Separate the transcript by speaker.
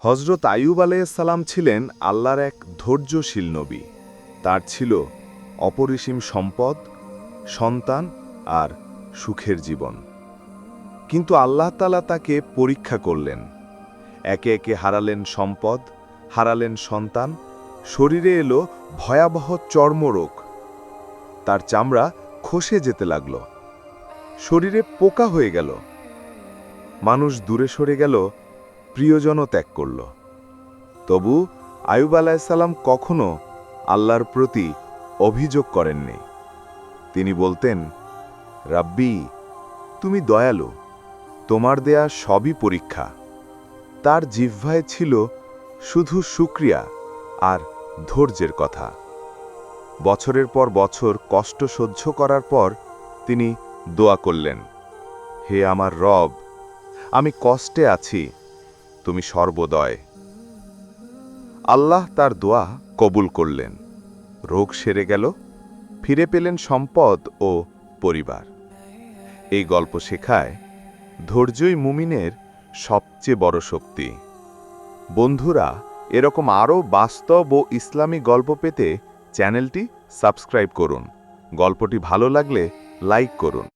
Speaker 1: হজরত আয়ুব আলাইসাল্লাম ছিলেন আল্লাহর এক ধৈর্যশীল নবী। তার ছিল অপরিসীম সম্পদ, সন্তান আর সুখের জীবন। কিন্তু আল্লাহ তালা তাকে পরীক্ষা করলেন। একে একে হারালেন সম্পদ, হারালেন সন্তান, শরীরে এলো ভয়াবহ চর্মরোগ। তার চামড়া খসে যেতে লাগল। শরীরে পোকা হয়ে গেল। মানুষ দূরে সরে গেল প্রিয়জনও ত্যাগ করল। তবু আয়ুব আলাইসাল্লাম কখনো আল্লাহর প্রতি অভিযোগ করেননি। তিনি বলতেন, রাব্বি, তুমি দয়ালু, তোমার দেয়া সবই পরীক্ষা। তার জিহ্বায় ছিল শুধু শুক্রিয়া আর ধৈর্যের কথা। বছরের পর বছর কষ্ট সহ্য করার পর তিনি দোয়া করলেন, হে আমার রব, আমি কষ্টে আছি তুমি সর্বদয়। আল্লাহ তার দোয়া কবুল করলেন। রোগ সেরে গেল, ফিরে পেলেন সম্পদ ও পরিবার। এই গল্প শেখায় ধৈর্যই মুমিনের সবচেয়ে বড় শক্তি। বন্ধুরা, এরকম আরও বাস্তব ও ইসলামী গল্প পেতে চ্যানেলটি সাবস্ক্রাইব করুন। গল্পটি ভালো লাগলে লাইক করুন।